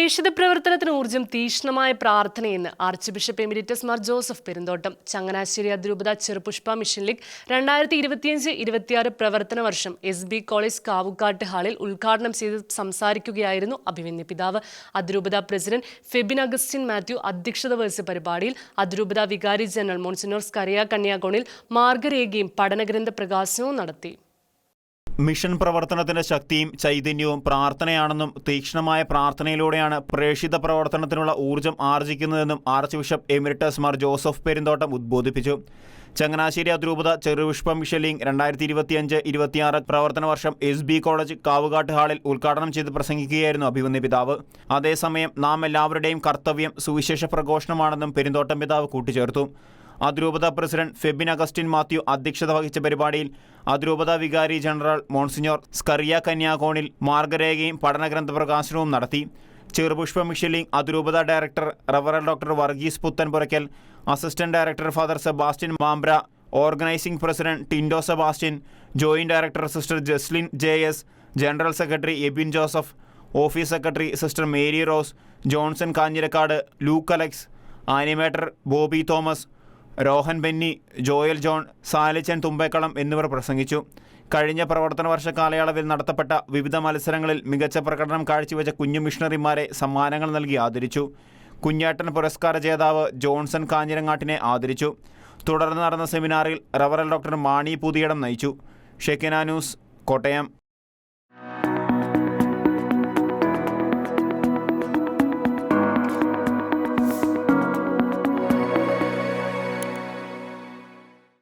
പ്രേക്ഷിത പ്രവർത്തനത്തിന് ഊർജം തീക്ഷ്ണമായ പ്രാർത്ഥനയെന്ന് archbishop emeritus Mar Joseph Perumthottam. Changanassery അതിരൂപത ചെറുപുഷ്പ മിഷൻ ലീഗ് രണ്ടായിരത്തി ഇരുപത്തിയഞ്ച് ഇരുപത്തിയാറ് പ്രവർത്തന വർഷം എസ് ബി കോളേജ് കാവുക്കാട്ട് ഹാളിൽ ഉദ്ഘാടനം ചെയ്ത് സംസാരിക്കുകയായിരുന്നു അഭിമന്യ പിതാവ്. അതിരൂപത പ്രസിഡന്റ് ഫെബിൻ അഗസ്റ്റിൻ മാത്യു അധ്യക്ഷത വഹിച്ച പരിപാടിയിൽ അതിരൂപത വികാരി ജനറൽ മോൺസിനോർ സ്കറിയ കന്യാകോണിൽ മാർഗരേഖയും പഠനഗ്രന്ഥ പ്രകാശനവും നടത്തി. മിഷൻ പ്രവർത്തനത്തിന്റെ ശക്തിയും ചൈതന്യവും പ്രാർത്ഥനയാണെന്നും തീക്ഷ്ണമായ പ്രാർത്ഥനയിലൂടെയാണ് പ്രേഷിത പ്രവർത്തനത്തിനുള്ള ഊർജം ആർജിക്കുന്നതെന്നും archbishop emeritus Mar Joseph Perumthottam ഉദ്ബോധിപ്പിച്ചു. ചങ്ങനാശ്ശേരി അതിരൂപത ചെറുപുഷ്പം മിഷലിംഗ് ലീഗ് രണ്ടായിരത്തി ഇരുപത്തിയഞ്ച് ഇരുപത്തിയാറ് പ്രവർത്തന വർഷം എസ് ബി കോളേജ് കാവുകാട്ട് ഹാളിൽ ഉദ്ഘാടനം ചെയ്ത് പ്രസംഗിക്കുകയായിരുന്നു അഭിമന്യ പിതാവ്. അതേസമയം നാം എല്ലാവരുടെയും കർത്തവ്യം സുവിശേഷ പ്രഘോഷണമാണെന്നും പെരുന്തോട്ടം പിതാവ് കൂട്ടിച്ചേർത്തു. അതിരൂപത പ്രസിഡന്റ് ഫെബിൻ അഗസ്റ്റിൻ മാത്യു അധ്യക്ഷത വഹിച്ച പരിപാടിയിൽ അതിരൂപത വികാരി ജനറൽ മോൺസിഞ്ഞോർ സ്കറിയ കന്യാകോണിൽ മാർഗരേഖയും പഠനഗ്രന്ഥ പ്രകാശനവും നടത്തി. ചെറുപുഷ്പ മിഷലിംഗ് അതിരൂപത director റവറൽ doctor Varghese Puthenpurackal assistant director father Sebastian Mambra organising president Tindo Sebastian joint director sister Jaslin J S general secretary Ebin Joseph office secretary sister Mary Rose Johnson Kanjirakkad Luke Alex animator Bobby Thomas Rohan Benny Joel John Salichan Thumbekkalam എന്നിവർ പ്രസംഗിച്ചു. കഴിഞ്ഞ പ്രവർത്തന വർഷ കാലയളവിൽ നടത്തപ്പെട്ട വിവിധ മത്സരങ്ങളിൽ മികച്ച പ്രകടനം കാഴ്ചവെച്ച കുഞ്ഞു മിഷണറിമാരെ സമ്മാനങ്ങൾ നൽകി ആദരിച്ചു. കുഞ്ഞാട്ടൻ പുരസ്കാര ജേതാവ് ജോൺസൺ കാഞ്ഞിരങ്ങാട്ടിനെ ആദരിച്ചു. തുടർന്ന് നടന്ന സെമിനാറിൽ റവറൽ ഡോക്ടർ മാണി പുതിയടം നയിച്ചു. ഷെക്കിന ന്യൂസ് കോട്ടയം.